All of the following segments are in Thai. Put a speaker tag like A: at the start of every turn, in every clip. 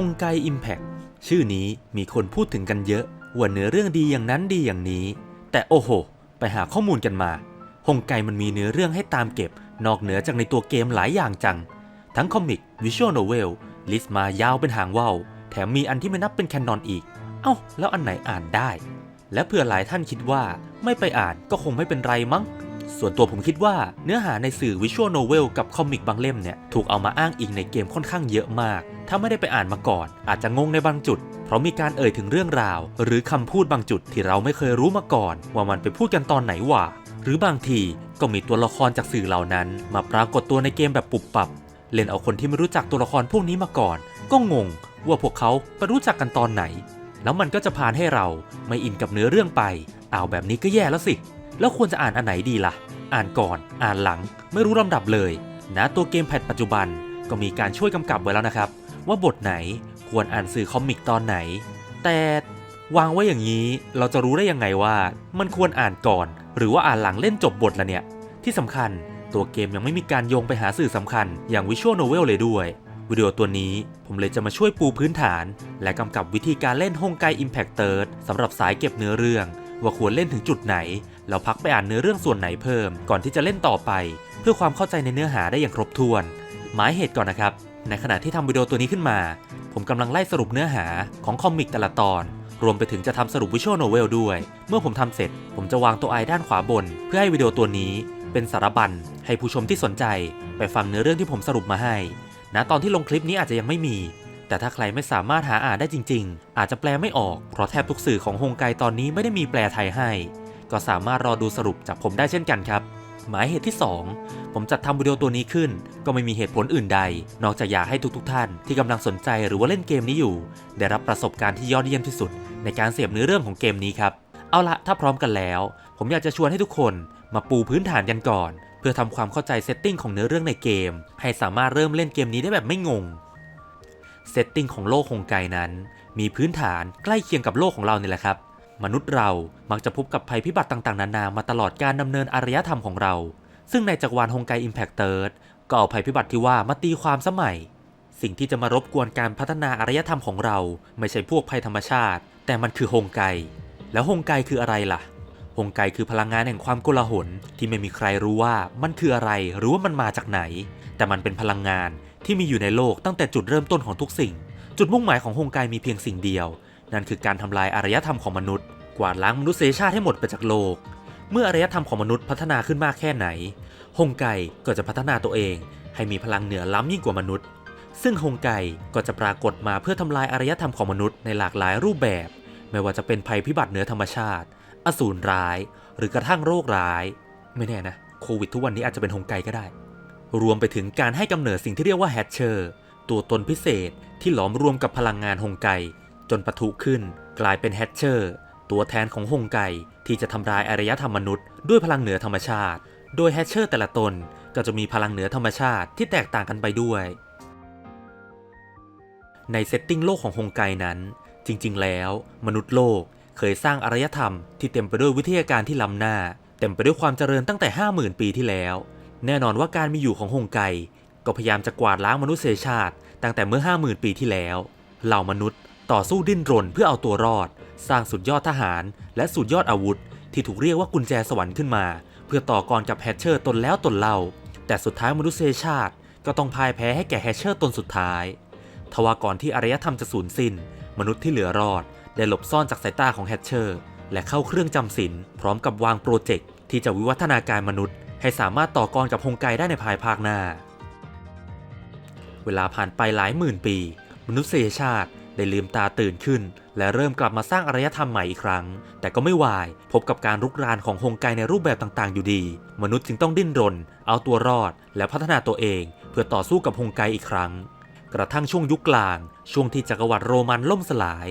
A: ฮงไกอิมแพ t ชื่อนี้มีคนพูดถึงกันเยอะว่าเนื้อเรื่องดีอย่างนั้นดีอย่างนี้ แต่โอ้โห ไปหาข้อมูลกันมาฮงไกมันมีเนื้อเรื่องให้ตามเก็บ นอกเหนือจากในตัวเกมหลายอย่างจัง ทั้งคอมิกวิชวลโนเวลลิสต์มายาวเป็นหางว่าวแถมมีอันที่ไม่นับเป็นแคนนอนอีก เอ้า แล้วอันไหนอ่านได้ และเผื่อหลายท่านคิดว่าไม่ไปอ่านก็คงไม่เป็นไรมั้ง ส่วนตัวผมคิดว่าเนื้อหาในสื่อวิชวลโนเวลกับคอมิกบางเล่มเนี่ยถูกเอามาอ้างอิงในเกมค่อนข้างเยอะมาก ถ้าไม่ได้ไปอ่านมาก่อน อาจจะงงในบางจุด เพราะมีการเอ่ยถึงเรื่องราว หรือคำพูดบางจุดที่เราไม่เคยรู้มาก่อน ว่ามันไปพูดกันตอนไหนว่ะหรือบางทีก็มีตัวละครจากสื่อเหล่านั้น มาปรากฏตัวในเกมแบบปุบปับ เล่นเอาคนที่ไม่รู้จักตัวละครพวกนี้มาก่อน ก็งงว่าพวกเขาไปรู้จักกันตอนไหน แล้วมันก็จะพานให้เราไม่อินกับเนื้อเรื่องไปอ้าวแบบนี้ก็แย่แล้วสิ แล้วควรจะอ่านอันไหนดีล่ะ อ่านก่อน อ่านหลัง ไม่รู้ลำดับเลยนะตัวเกมแพดปัจจุบันก็มีการช่วยกำกับไว้แล้วนะครับ ว่าบทไหนควรอ่านสื่อคอมิกตอนไหน แต่วางไว้อย่างนี้เราจะรู้ได้ยังไงว่า มันควรอ่านก่อน หรือว่าอ่านหลังเล่นจบบทละเนี่ย ที่สำคัญตัวเกมยังไม่มีการโยงไปหาสื่อสำคัญ อย่างวิชวลโนเวลเลยด้วยวิดีโอตัวนี้ผมเลยจะมาช่วยปูพื้นฐาน และกำกับวิธีการเล่นฮงไก Impact Third สำหรับสายเก็บเนื้อเรื่อง ว่าควรเล่นถึงจุดไหน แล้วพักไปอ่านเนื้อเรื่องส่วนไหนเพิ่ม ก่อนที่จะเล่นต่อไป เพื่อความเข้าใจในเนื้อหาได้อย่างครบถ้วน หมายเหตุก่อนนะครับ ในขณะที่ทำวิดีโอตัวนี้ขึ้นมา ผมกำลังไล่สรุปเนื้อหาของคอมิกแต่ละตอน รวมไปถึงจะทำสรุปวิชวลโนเวลด้วย เมื่อผมทำเสร็จ ผมจะวางตัวไอด้านขวาบน เพื่อให้วิดีโอตัวนี้ เป็นสารบัญให้ผู้ชมที่สนใจ ไปฟังเนื้อเรื่องที่ผมสรุปมาให้ณตอนที่ลงคลิปนี้อาจจะยังไม่มี แต่ถ้าใครไม่สามารถหาอ่านได้จริง ๆ อาจจะแปลไม่ออก เพราะแทบทุกสื่อของฮงไกตอนนี้ไม่ได้มีแปลไทยให้ ก็สามารถรอดูสรุปจากผมได้เช่นกันครับ หมายเหตุที่ 2 ผมจัดทำวิดีโอตัวนี้ขึ้น ก็ไม่มีเหตุผลอื่นใด นอกจากอยากให้ทุกๆท่าน ที่กำลังสนใจหรือว่าเล่นเกมนี้อยู่ ได้รับประสบการณ์ที่ยอดเยี่ยมที่สุด ในการเสพเนื้อเรื่องของเกมนี้ครับ เอาละถ้าพร้อมกันแล้ว ผมอยากจะชวนให้ทุกคนมาปูพื้นฐานกันก่อน เพื่อทำความเข้าใจเซตติ้งของเนื้อเรื่องในเกม ให้สามารถเริ่มเล่นเกมนี้ได้แบบไม่งงเซตติ้งของโลกฮงไกนั้น มีพื้นฐานใกล้เคียงกับโลกของเราเนี่ยแหละครับ นุษย์เรามักจะพบกับภัยพิบัติต่างๆ นานามาตลอดการดำเนินอารยธรรมของเรา ซึ่งในจักรวาลฮงไกอิมแพคเติร์ดก็เอาภัยพิบัติที่ว่ามาตีความสมัย สิ่งที่จะมารบกวนการพัฒนาอารยธรรมของเรา ไม่ใช่พวกภัยธรรมชาติ แต่มันคือฮงไก แล้วฮงไกคืออะไรล่ะฮงไกคือพลังงานแห่งความโกลาหลที่ไม่มีใครรู้ว่ามันคืออะไรหรือว่ามันมาจากไหน แต่มันเป็นพลังงานที่มีอยู่ในโลกตั้งแต่จุดเริ่มต้นของทุกสิ่ง จุดมุ่งหมายของฮงไกมีเพียงสิ่งเดียว นั่นคือการทำลายอารยธรรมของมนุษย์ กวาดล้างมนุษยชาติให้หมดไปจากโลก เมื่ออารยธรรมของมนุษย์พัฒนาขึ้นมากแค่ไหน ฮงไกก็จะพัฒนาตัวเอง ให้มีพลังเหนือล้ำยิ่งกว่ามนุษย์ ซึ่งฮงไกก็จะปรากฏมาเพื่อทำลายอารยธรรมของมนุษย์ในหลากหลายรูปแบบ ไม่ว่าจะเป็นภัยพิบัติเหนือธรรมชาติ อสูรร้าย หรือกระทั่งโรคร้าย ไม่แน่นะโควิดทุกวันนี้อาจจะเป็นฮงไกก็ได้ รวมไปถึงการให้กำเนิดสิ่งที่เรียกว่าแฮชเชอร์ตัวตนพิเศษที่หลอมรวมกับพลังงานฮงไก จนปะทุขึ้นกลายเป็นแฮชเชอร์ ตัวแทนของฮงไกที่จะทำลายอารยธรรมมนุษย์ด้วยพลังเหนือธรรมชาติ โดยแฮชเชอร์แต่ละตนก็จะมีพลังเหนือธรรมชาติที่แตกต่างกันไปด้วย ในเซตติ้งโลกของฮงไกนั้น จริงๆ แล้ว มนุษย์โลกเคยสร้างอารยธรรมที่เต็มไปด้วยวิทยาการที่ล้ำหน้า เต็มไปด้วยความเจริญตั้งแต่ 50,000 ปีที่แล้ว แน่นอนว่าการมีอยู่ของฮงไกก็พยายามจะกวาดล้างมนุษยชาติ ตั้งแต่เมื่อ 50,000 ปีที่แล้ว เหล่ามนุษย์ ต่อสู้ดิ้นรนเพื่อเอาตัวรอด สร้างสุดยอดทหาร และสุดยอดอาวุธ ที่ถูกเรียกว่ากุญแจสวรรค์ขึ้นมา เพื่อต่อกรกับแฮชเชอร์ตนแล้วตนเล่า แต่สุดท้ายมนุษยชาติ ก็ต้องพ่ายแพ้ให้แก่แฮชเชอร์ตนสุดท้ายทว่าก่อนที่อารยธรรมจะสูญสิ้น มนุษย์ที่เหลือรอด ได้หลบซ่อนจากสายตาของแฮชเชอร์และเข้าเครื่องจำศีลพร้อมกับวางโปรเจกต์ที่จะวิวัฒนาการมนุษย์ ให้สามารถต่อกรกับฮงไกได้ในภายภาคหน้า เวลาผ่านไปหลายหมื่นปี มนุษยชาติ ได้ลืมตาตื่นขึ้น และเริ่มกลับมาสร้างอารยธรรมใหม่อีกครั้ง แต่ก็ไม่วาย พบกับการรุกรานของฮงไกในรูปแบบต่างๆ อยู่ดี มนุษย์จึงต้องดิ้นรน เอาตัวรอด และพัฒนาตัวเอง เพื่อต่อสู้กับฮงไกอีกครั้ง กระทั่งช่วงยุคกลาง ช่วงที่จักรวรรดิโรมันล่มสลาย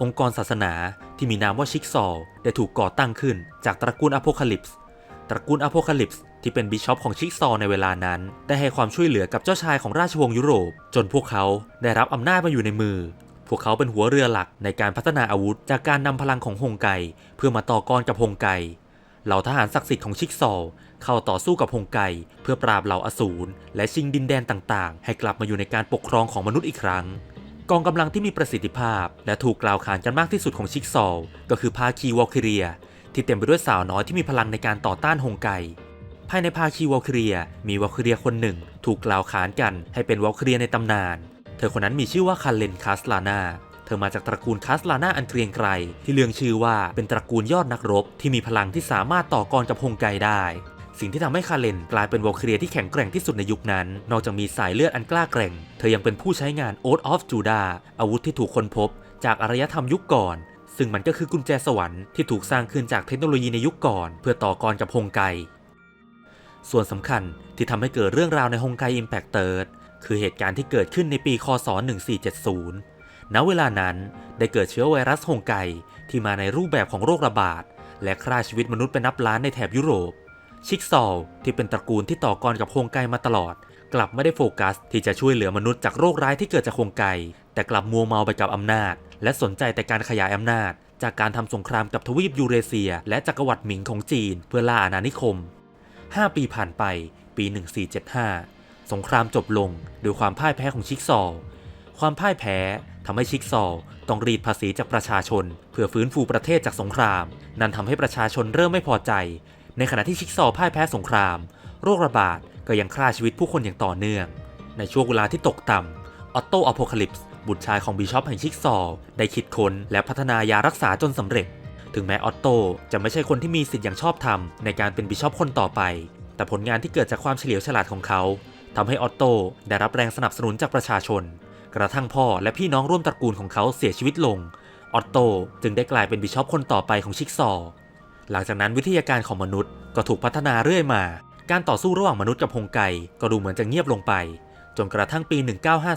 A: องค์กรศาสนาที่มีนามว่าชิกซอลได้ถูกก่อตั้งขึ้น จากตระกูลอโพคาลิปส์ตระกูลอโพคาลิปส์ที่เป็นบิชอปของชิกซอในเวลานั้น ได้ให้ความช่วยเหลือกับเจ้าชายของราชวงศ์ยุโรป จนพวกเขาได้รับอำนาจมาอยู่ในมือ พวกเขาเป็นหัวเรือหลักในการพัฒนาอาวุธจากการนำพลังของฮงไก เพื่อมาต่อกรกับฮงไก เหล่าทหารศักดิ์สิทธิ์ของชิกซอว์เข้าต่อสู้กับฮงไก เพื่อปราบเหล่าอสูรและชิงดินแดนต่างๆ ให้กลับมาอยู่ในการปกครองของมนุษย์อีกครั้ง กองกำลังที่มีประสิทธิภาพ และถูกกล่าวขานกันมากที่สุดของชิกซอลก็คือภาคีวอลคิเรีย ที่เต็มไปด้วยสาวน้อยที่มีพลังในการต่อต้านฮงไกภายในภาคีวอลคิเรียมีวอลคิเรียคนหนึ่ง ถูกกล่าวขานกันให้เป็นวอลคิเรียในตำนาน เธอคนนั้นมีชื่อว่าคันเลนคาสลานาเธอมาจากตระกูลคาสลานาอันเกรียงไกรที่เลืองชื่อว่าเป็นตระกูลยอดนักรบ ที่มีพลังที่สามารถต่อกรกับฮงไกได้ สิ่งที่ทำให้คาเลนกลายเป็นวอลคิเรียที่แข็งแกร่งที่สุดในยุคนั้น นอกจากมีสายเลือดอันกล้าแกร่ง เธอยังเป็นผู้ใช้งาน Oath of Judah อาวุธที่ถูกค้นพบ จากอารยธรรมยุคก่อน ซึ่งมันก็คือกุญแจสวรรค์ที่ถูกสร้างขึ้นจากเทคโนโลยีในยุคก่อน เพื่อต่อกรกับฮงไกส่วนสำคัญที่ทำให้เกิดเรื่องราวในฮงไกอิมแพ t เติร์ด คือเหตุการณ์ที่เกิดขึ้นในปีคศ 1470 ณ เวลานั้นได้เกิดเชื้อไวรัสฮงไกที่มาในรูปแบบของโรคระบาด และฆ่าชีวิตมนุษย์เป็นนับล้านในแถบยุโรป ชิกซอลที่เป็นตระกูลที่ต่อกรกับฮงไกมาตลอด กลับไม่ได้โฟกัส ที่จะช่วยเหลือมนุษย์จากโรคร้ายที่เกิดจากฮงไก แต่กลับมัวเมาไปกับอำนาจ และสนใจแต่การขยายอำนาจ จากการทำสงครามกับทวีปยูเรเซีย และจักรวรรดิหมิงของจีน เพื่อล่าอาณานิคม 5 ปีผ่านไป ปี 1475 สงครามจบลงด้วยความพ่ายแพ้ของชิกซอลความพ่ายแพ้ทำให้ชิกซอลต้องรีดภาษีจากประชาชน เพื่อฟื้นฟูประเทศจากสงคราม นั่นทำให้ประชาชนเริ่มไม่พอใจ ในขณะที่ชิกซอลพ่ายแพ้สงคราม โรคระบาดก็ยังฆ่าชีวิตผู้คนอย่างต่อเนื่อง ในช่วงเวลาที่ตกต่ำออตโตอโพคาลิปส์บุตรชายของบิชอปแห่งชิกซอลได้คิดค้นและพัฒนายารักษาจนสำเร็จ ถึงแม้ออตโตจะไม่ใช่คนที่มีสิทธิ์อย่างชอบธรรมในการเป็นบิชอปคนต่อไป แต่ผลงานที่เกิดจากความเฉลียวฉลาดของเขา ทำให้ออตโตได้รับแรงสนับสนุนจากประชาชน กระทั่งพ่อและพี่น้องร่วมตระกูลของเขาเสียชีวิตลง ออตโตจึงได้กลายเป็นบิชอปคนต่อไปของชิกซอ หลังจากนั้นวิทยาการของมนุษย์ก็ถูกพัฒนาเรื่อยมา การต่อสู้ระหว่างมนุษย์กับฮงไกก็ดูเหมือนจะเงียบลงไป จนกระทั่งปี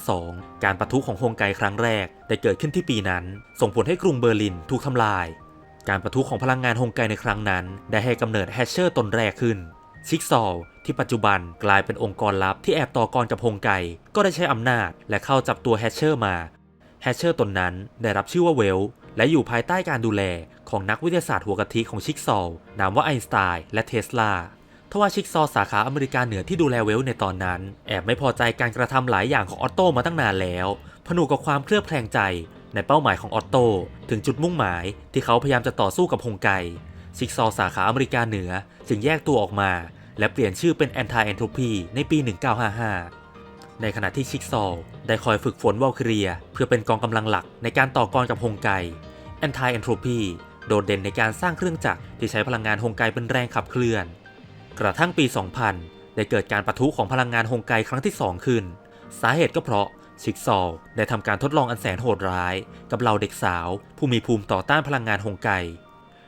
A: 1952 การปะทุของฮงไกครั้งแรกได้เกิดขึ้นที่ปีนั้น ส่งผลให้กรุงเบอร์ลินถูกทำลาย การประทุของพลังงานฮงไกในครั้งนั้น ได้ให้กำเนิดแฮชเชอร์ตนแรกขึ้น ชิกซอลที่ปัจจุบันกลายเป็นองค์กรลับที่แอบต่อกรกับฮงไก ก็ได้ใช้อำนาจและเข้าจับตัวแฮชเชอร์มา แฮชเชอร์ตนนั้นได้รับชื่อว่าเวล และอยู่ภายใต้การดูแลของนักวิทยาศาสตร์หัวกะทิของชิกซอลนามว่าไอน์สไตน์และเทสลาทว่าชิกซอลสาขาอเมริกาเหนือที่ดูแลเวลในตอนนั้น แอบไม่พอใจการกระทำหลายอย่างของออตโตมาตั้งนานแล้ว ผนวกกับความเคลือบแคลงใจในเป้าหมายของออตโตถึงจุดมุ่งหมายที่เขาพยายามจะต่อสู้กับฮงไก ชิกซอลสาขาอเมริกาเหนือจึงแยกตัวออกมา และเปลี่ยนชื่อเป็น Anti Entropy ในปี 1955 ในขณะที่ชิกซอลได้คอยฝึกฝนวอลคิเรีย เพื่อเป็นกองกำลังหลักในการต่อกรกับฮงไก Anti Entropy โดดเด่นในการสร้างเครื่องจักรที่ใช้พลังงานฮงไกเป็นแรงขับเคลื่อน กระทั่งปี 2000 ได้เกิดการปะทุของพลังงานฮงไกครั้งที่ 2 ขึ้น สาเหตุก็เพราะชิกซอลได้ทำการทดลองอันแสนโหดร้าย กับเหล่าเด็กสาว ผู้มีภูมิต่อต้านพลังงานฮงไก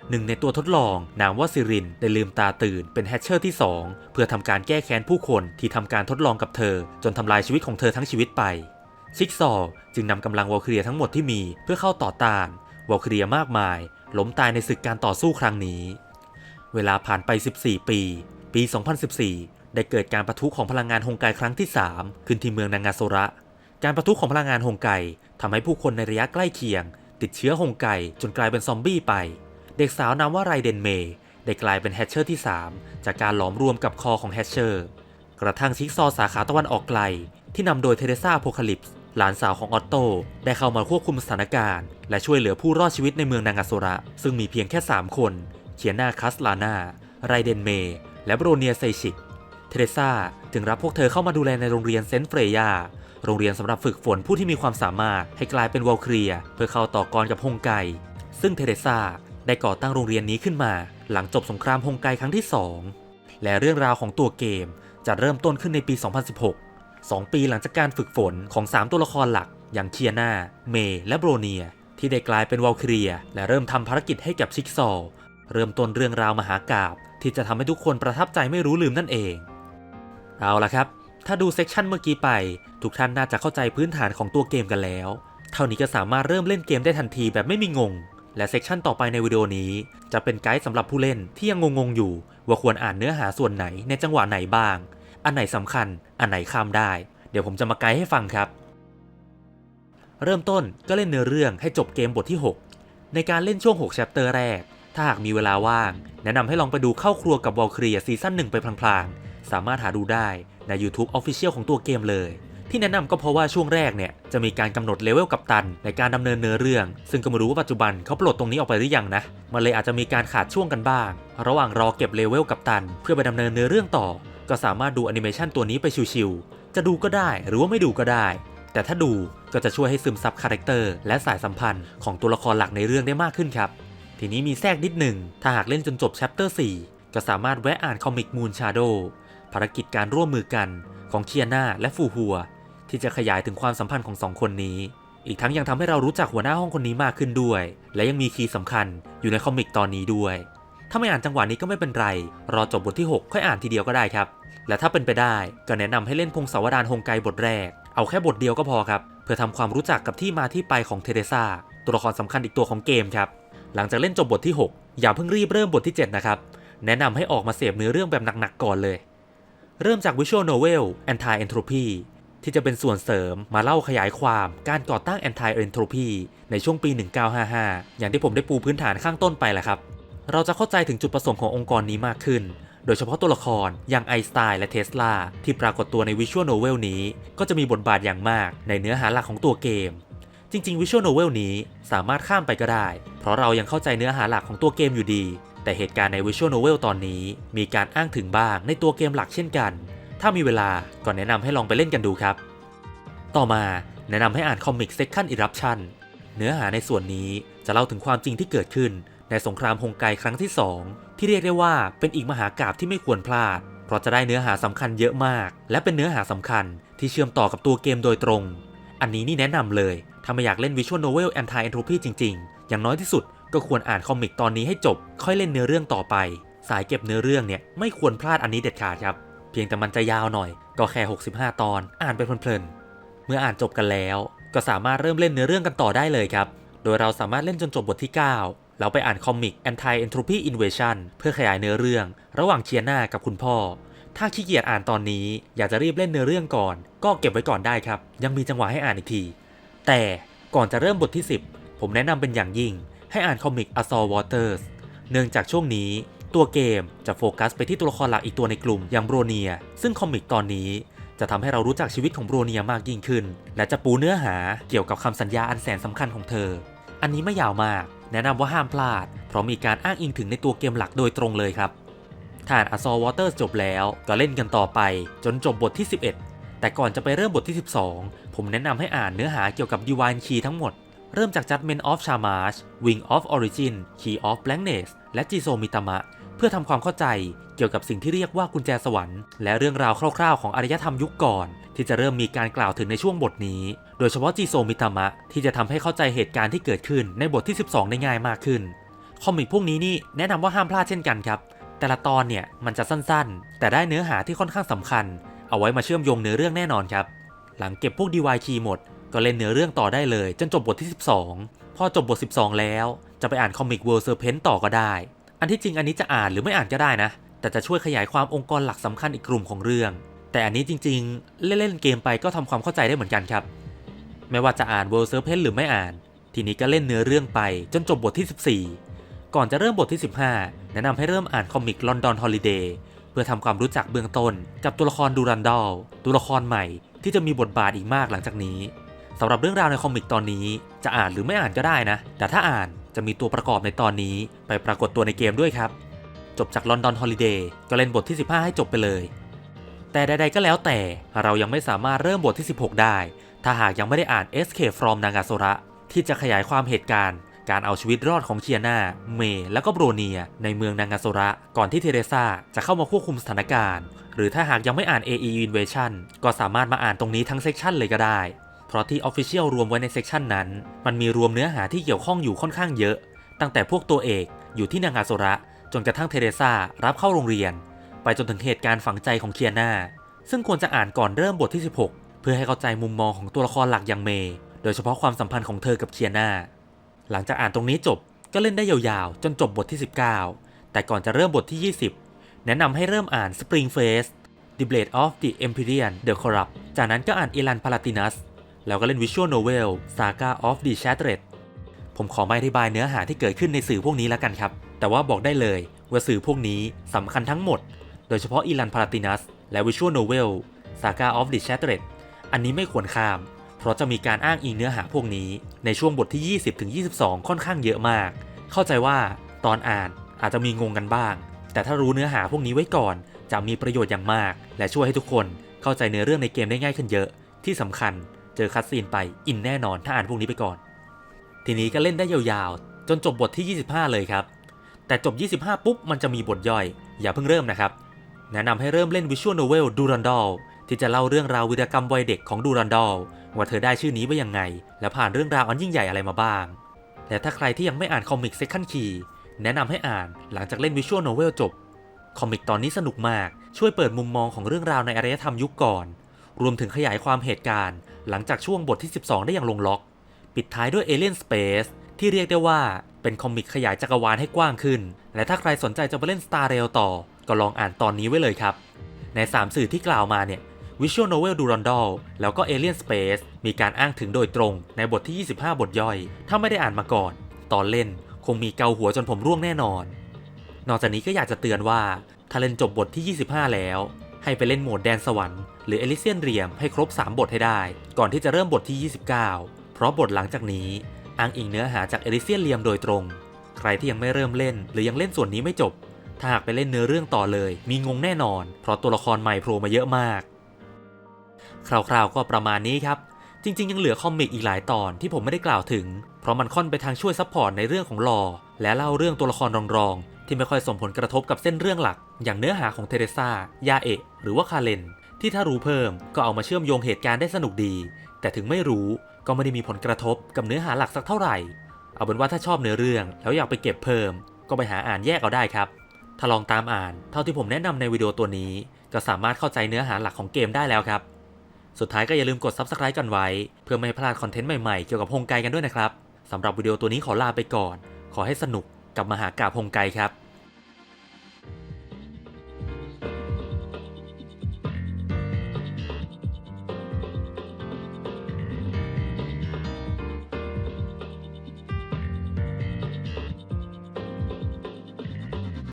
A: หนึ่งในตัวทดลอง นามว่าซิรินได้ลืมตาตื่นเป็นแฮชเชอร์ที่ 2 เพื่อทำการแก้แค้นผู้คนที่ทำการทดลองกับเธอ จนทำลายชีวิตของเธอทั้งชีวิตไปชิกซอลจึงนำกำลังวอลคิเรียทั้งหมดที่มีเพื่อเข้าต่อต้านวอลคิเรียมากมาย ล้มตายในศึกการต่อสู้ครั้งนี้ เวลาผ่านไป 14 ปี ปี 2014 ได้เกิดการประทุของพลังงานฮงไกครั้งที่ 3 ขึ้นที่เมืองนางาโซระ การประทุของพลังงานฮงไกทำให้ผู้คนในระยะใกล้เคียง ติดเชื้อฮงไกจนกลายเป็นซอมบี้ไป เด็กสาวนามว่าไรเดนเมย์ได้กลายเป็นแฮชเชอร์ที่ 3 จากการหลอมรวมกับคอของแฮชเชอร์ กระทั่งชิกซอสาขาตะวันออกไกล ที่นำโดยเทเรซาโพคาลิปส์หลานสาวของออตโต ได้เข้ามาควบคุมสถานการณ์ และช่วยเหลือผู้รอดชีวิตในเมืองนางาโซระ ซึ่งมีเพียงแค่ 3 คนเคียนาคัสลานาไรเดนเมย์และโบรเนียไซชิก เทเรซาจึงรับพวกเธอเข้ามาดูแลในโรงเรียนเซนต์เฟรยาโรงเรียนสำหรับฝึกฝนผู้ที่มีความสามารถให้กลายเป็นวอลเครีย เพื่อเข้าต่อกรกับฮงไก ซึ่งเทเรซา ได้ก่อตั้งโรงเรียนนี้ขึ้นมา หลังจบสงครามฮงไกครั้งที่ 2 และเรื่องราวของตัวเกมจะเริ่มต้นขึ้นในปี 2016 2 ปีหลังจากการฝึกฝนของ 3 ตัวละครหลัก อย่างเคียนา เมย์และโบรเนีย ที่ได้กลายเป็นวอลคเรีย และเริ่มทำภารกิจให้กับชิกซอลเริ่มต้นเรื่องราวมหากาบที่จะทำให้ทุกคนประทับใจไม่รู้ลืมนั่นเอง เอาละครับ ถ้าดูเซกชันเมื่อกี้ไป ทุกท่านน่าจะเข้าใจพื้นฐานของตัวเกมกันแล้ว เท่านี้ก็สามารถเริ่มเล่นเกมได้ทันทีแบบไม่มีงง และเซกชันต่อไปในวิดีโอนี้ จะเป็นไกด์สำหรับผู้เล่นที่ยังงงๆอยู่ ว่าควรอ่านเนื้อหาส่วนไหนในจังหวะไหนบ้าง อันไหนสำคัญ อันไหนข้ามได้ เดี๋ยวผมจะมาไกด์ให้ฟังครับ เริ่มต้นก็เล่นเนื้อเรื่องให้จบเกมบทที่ 6 ในการเล่นช่วง6 chapter แรก ถ้าหากมีเวลาว่าง แนะนำให้ลองไปดูเข้าครัวกับวอลครีซีซั่น1ไปพลางๆ สามารถหาดูได้ใน YouTube Official ของตัวเกมเลย ที่แนะนำก็เพราะว่าช่วงแรกเนี่ยจะมีการกำหนดเลเวลกัปตัน ในการดำเนินเนื้อเรื่อง ซึ่งก็ไม่รู้ว่าปัจจุบันเขาปลดตรงนี้ออกไปหรือยังนะมันเลยอาจจะมีการขาดช่วงกันบ้าง ระหว่างรอเก็บเลเวลกัปตัน เพื่อไปดำเนินเนื้อเรื่องต่อ ก็สามารถดูแอนิเมชันตัวนี้ไปชิวๆจะดูก็ได้หรือว่าไม่ดูก็ได้ แต่ถ้าดูก็จะช่วยให้ซึมซับคาแรคเตอร์และสายสัมพันธ์ของตัวละครหลักในเรื่องได้มากขึ้นครับทีนี้มีแทรกนิดหนึ่งถ้าหากเล่นจนจบ chapter 4ก็สามารถแวะอ่านคอมิก Moon Shadow ภารกิจการร่วมมือกันของเคียนาและฟูฮัว ที่จะขยายถึงความสัมพันธ์ของสองคนนี้ อีกทั้งยังทำให้เรารู้จักหัวหน้าห้องคนนี้มากขึ้นด้วย และยังมีคีย์สำคัญอยู่ในคอมิกตอนนี้ด้วย ถ้าไม่อ่านจังหวะนี้ก็ไม่เป็นไร รอจบบทที่ 6 ค่อยอ่านทีเดียวก็ได้ครับ และถ้าเป็นไปได้ก็แนะนำให้เล่นพงศาวดารฮงไกบทแรก เอาแค่บทเดียวก็พอครับ เพื่อทำความรู้จักกับที่มาที่ไปของเทเรซาตัวละครสำคัญอีกตัวของเกมครับ หลังจากเล่นจบบทที่ 6 อย่าเพิ่งรีบเริ่มบทที่ 7 นะครับ แนะนำให้ออกมาเสพเนื้อเรื่องแบบหนักๆก่อนเลย เริ่มจาก Visual Novel Anti Entropy ที่จะเป็นส่วนเสริมมาเล่าขยายความการก่อตั้ง Anti Entropy ในช่วงปี 1955 อย่างที่ผมได้ปูพื้นฐานข้างต้นไปแหละครับ เราจะเข้าใจถึงจุดประสงค์ขององค์กรนี้มากขึ้น โดยเฉพาะตัวละครอย่างไอน์สไตน์และเทสลาที่ปรากฏตัวใน Visual Novel นี้ ก็จะมีบทบาทอย่างมากในเนื้อหาหลักของตัวเกม จริงๆ Visual Novel นี้สามารถข้ามไปก็ได้ เพราะเรายังเข้าใจเนื้อหาหลักของตัวเกมอยู่ดี แต่เหตุการณ์ใน Visual Novel ตอนนี้ มีการอ้างถึงบ้างในตัวเกมหลักเช่นกัน ถ้ามีเวลาก็แนะนำให้ลองไปเล่นกันดูครับ ต่อมาแนะนำให้อ่านคอมิก Second Eruption เนื้อหาในส่วนนี้จะเล่าถึงความจริงที่เกิดขึ้น ในสงครามฮงไกครั้งที่ 2 ที่เรียกได้ว่าเป็นอีกมหากราบที่ไม่ควรพลาด เพราะจะได้เนื้อหาสำคัญเยอะมาก และเป็นเนื้อหาสำคัญที่เชื่อมต่อกับตัวเกมโดยตรง อันนี้นี่แนะนำเลย ถ้าไม่อยากเล่น Visual Novel Anti Entropy จริง ๆ อย่างน้อยที่สุดก็ควรอ่านคอมิกตอนนี้ให้จบ ค่อยเล่นเนื้อเรื่องต่อไป สายเก็บเนื้อเรื่องเนี่ยไม่ควรพลาดอันนี้เด็ดขาดครับ เพียงแต่มันจะยาวหน่อย ก็แค่ 65 ตอน อ่านไปเพลินๆ เมื่ออ่านจบกันแล้ว ก็สามารถเริ่มเล่นเนื้อเรื่องกันต่อได้เลยครับ โดยเราสามารถเล่นจนจบบทที่9แล้วไปอ่านคอมิก Anti Entropy Invasion เพื่อขยายเนื้อเรื่อง ระหว่างเชียนากับคุณพ่อ ถ้าขี้เกียจอ่านตอนนี้ อยากจะรีบเล่นเนื้อเรื่องก่อน ก็เก็บไว้ก่อนได้ครับ ยังมีจังหวะให้อ่านอีกที แต่ก่อนจะเริ่มบทที่ 10 ผมแนะนำเป็นอย่างยิ่ง ให้อ่านคอมิก Assault Waters เนื่องจากช่วงนี้ ตัวเกมจะโฟกัสไปที่ตัวละครหลักอีกตัวในกลุ่มอย่างโบรเนีย ซึ่งคอมิกตอนนี้จะทำให้เรารู้จักชีวิตของโบรเนียมากยิ่งขึ้น และจะปูเนื้อหาเกี่ยวกับคำสัญญาอันแสนสำคัญของเธอ อันนี้ไม่ยาวมาก แนะนำว่าห้ามพลาด เพราะมีการอ้างอิงถึงในตัวเกมหลักโดยตรงเลยครับถ่าน Assault Waters จบแล้วก็เล่นกันต่อไป จนจบบทที่ 11 แต่ก่อนจะไปเริ่มบทที่ 12 ผมแนะนำให้อ่านเนื้อหาเกี่ยวกับ Divine Key ทั้งหมด เริ่มจาก Judgment of Shamash Wing of Origin Key of Blackness และ Jizo Mitama เพื่อทำความเข้าใจเกี่ยวกับสิ่งที่เรียกว่ากุญแจสวรรค์และเรื่องราวคร่าวๆของอารยธรรมยุคก่อน ที่จะเริ่มมีการกล่าวถึงในช่วงบทนี้ โดยเฉพาะจิโซมิตามะที่จะทำให้เข้าใจเหตุการณ์ที่เกิดขึ้นในบทที่ 12 ได้ง่ายมากขึ้น คอมิกพวกนี้นี่แนะนำว่าห้ามพลาดเช่นกันครับ แต่ละตอนเนี่ยมันจะสั้นๆ แต่ได้เนื้อหาที่ค่อนข้างสำคัญ เอาไว้มาเชื่อมโยงเนื้อเรื่องแน่นอนครับหลังเก็บพวก DY key หมด ก็เล่นเนื้อเรื่องต่อได้เลย จนจบบทที่ 12 พอจบบท 12 แล้วจะไปอ่านคอมิก World Serpent ต่อก็ได้ อันที่จริงอันนี้จะอ่านหรือไม่อ่านก็ได้นะ แต่จะช่วยขยายความองค์กรหลักสำคัญอีกกลุ่มของเรื่อง แต่อันนี้จริง ๆ เล่นๆเกมไปก็ทำความเข้าใจได้เหมือนกันครับ ไม่ว่าจะอ่าน World Serpent หรือไม่อ่าน ทีนี้ก็เล่นเนื้อเรื่องไปจนจบบทที่ 14 ก่อนจะเริ่มบทที่ 15 แนะนำให้เริ่มอ่านคอมิก London Holiday เพื่อทำความรู้จักเบื้องต้น กับตัวละครดูรันดอลตัวละครใหม่ที่จะมีบทบาทอีกมากหลังจากนี้สำหรับเรื่องราวในคอมิกตอนนี้ จะอ่านหรือไม่อ่านก็ได้นะ แต่ถ้าอ่าน จะมีตัวประกอบในตอนนี้ไปปรากฏตัวในเกมด้วยครับ จบจาก London Holiday ก็เล่นบทที่ 15 ให้จบไปเลย แต่ใดๆก็แล้วแต่เรายังไม่สามารถเริ่มบทที่ 16 ได้ ถ้าหากยังไม่ได้อ่าน Escape from Nagasora ที่จะขยายความเหตุการณ์ การเอาชีวิตรอดของเชียนา เมย์และก็โบรเนีย ในเมืองนางาโซระ ก่อนที่เทเรซาจะเข้ามาควบคุมสถานการณ์ หรือถ้าหากยังไม่อ่าน AE Invasion ก็สามารถมาอ่านตรงนี้ทั้งเซกชันเลยก็ได้ เพราะที่ Official รวมไว้ในเซกชันนั้น มันมีรวมเนื้อหาที่เกี่ยวข้องอยู่ค่อนข้างเยอะ ตั้งแต่พวกตัวเอกอยู่ที่นางาโซระ จนกระทั่งเทเรซารับเข้าโรงเรียน ไปจนถึงเหตุการณ์ฝังใจของเคียนาซึ่งควรจะอ่านก่อนเริ่มบทที่ 16 เพื่อให้เข้าใจมุมมองของตัวละครหลักอย่างเมย์โดยเฉพาะความสัมพันธ์ของเธอกับเคียนาหลังจากอ่านตรงนี้จบก็เล่นได้ยาวๆ จนจบบทที่ 19 แต่ก่อนจะเริ่มบทที่ 20 แนะนำให้เริ่มอ่าน Spring Face The Blade of the Empyrean The Corrupt จากนั้นก็อ่าน Elan Palatinus แล้วก็เล่น Visual Novel Saga of the Shattered ผมขอไม่อธิบายเนื้อหาที่เกิดขึ้นในสื่อพวกนี้แล้วกันครับ แต่ว่าบอกได้เลยว่าสื่อพวกนี้สำคัญทั้งหมด โดยเฉพาะ Elan Palatinus และ Visual Novel Saga of the Shattered อันนี้ไม่ควรข้าม เพราะจะมีการอ้างอิงเนื้อหาพวกนี้ในช่วงบทที่ 20ถึง22 ค่อนข้างเยอะมาก เข้าใจว่าตอนอ่านอาจจะมีงงกันบ้าง แต่ถ้ารู้เนื้อหาพวกนี้ไว้ก่อน จะมีประโยชน์อย่างมาก และช่วยให้ทุกคนเข้าใจเนื้อเรื่องในเกมได้ง่ายขึ้นเยอะ ที่สำคัญ เจอคัดซีนไปอินแน่นอนถ้าอ่านพวกนี้ไปก่อน ทีนี้ก็เล่นได้ยาวๆ จนจบบทที่ 25 เลยครับ แต่จบ 25 ปุ๊บมันจะมีบทย่อย อย่าเพิ่งเริ่มนะครับ แนะนำให้เริ่มเล่นวิชวลโนเวลดูรันดอลที่จะเล่าเรื่องราววีรกรรมวัยเด็กของดูรันดอลว่าเธอได้ชื่อนี้มายังไง และผ่านเรื่องราวอันยิ่งใหญ่อะไรมาบ้าง และถ้าใครที่ยังไม่อ่านคอมิกเซคันคีแนะนำให้อ่านหลังจากเล่นวิชวลโนเวลจบคอมิกตอนนี้สนุกมากช่วยเปิดมุมมองของเรื่องราวในอารยธรรมยุคก่อน รวมถึงขยายความเหตุการณ์ หลังจากช่วงบทที่ 12 ได้อย่างลงล็อก ปิดท้ายด้วย Alien Space ที่เรียกได้ว่าเป็นคอมิกขยายจักรวาลให้กว้างขึ้น และถ้าใครสนใจจะไปเล่น Star Rail ต่อ ก็ลองอ่านตอนนี้ไว้เลยครับ ใน 3 สื่อที่กล่าวมาเนี่ย Visual Novel Durandal แล้วก็ Alien Space มีการอ้างถึงโดยตรงในบทที่ 25 บทย่อย ถ้าไม่ได้อ่านมาก่อน ตอนเล่นคงมีเกาหัวจนผมร่วงแน่นอน นอกจากนี้ก็อยากจะเตือนว่าถ้าเล่นจบบทที่ 25 แล้ว ให้ไปเล่นโหมดแดนสวรรค์หรือเอลิเซียนเรียมให้ครบ 3 บทให้ได้ ก่อนที่จะเริ่มบทที่ 29 เพราะบทหลังจากนี้อ้างอิงเนื้อหาจากเอลิเซียนเรียมโดยตรง ใครที่ยังไม่เริ่มเล่น หรือยังเล่นส่วนนี้ไม่จบ ถ้าหากไปเล่นเนื้อเรื่องต่อเลย มีงงแน่นอน เพราะตัวละครใหม่โผล่มาเยอะมาก คร่าวๆก็ประมาณนี้ครับ จริง ๆ ยังเหลือคอมิกอีกหลายตอนที่ผมไม่ได้กล่าวถึง เพราะมันค่อนไปทางช่วยซัพพอร์ตในเรื่องของลอและเล่าเรื่องตัวละครรองๆ ที่ไม่ค่อยส่งผลกระทบกับเส้นเรื่องหลัก อย่างเนื้อหาของเทเรซายาเอะหรือว่าคาเลน ที่ถ้ารู้เพิ่มก็เอามาเชื่อมโยงเหตุการณ์ได้สนุกดี แต่ถึงไม่รู้ก็ไม่ได้มีผลกระทบกับเนื้อหาหลักสักเท่าไหร่ เอาเป็นว่าถ้าชอบเนื้อเรื่องแล้วอยากไปเก็บเพิ่ม ก็ไปหาอ่านแยกเอาได้ครับ ถ้าลองตามอ่านเท่าที่ผมแนะนำในวิดีโอตัวนี้ ก็สามารถเข้าใจเนื้อหาหลักของเกมได้แล้วครับ สุดท้ายก็อย่าลืมกด Subscribe กันไว้ เพื่อไม่ให้พลาดคอนเทนต์ใหม่ๆเกี่ยวกับฮงไกกันด้วยนะครับสำหรับวิดีโอตัวนี้ขอลาไปก่อน ขอให้สนุกกับมหากาพงไกครับ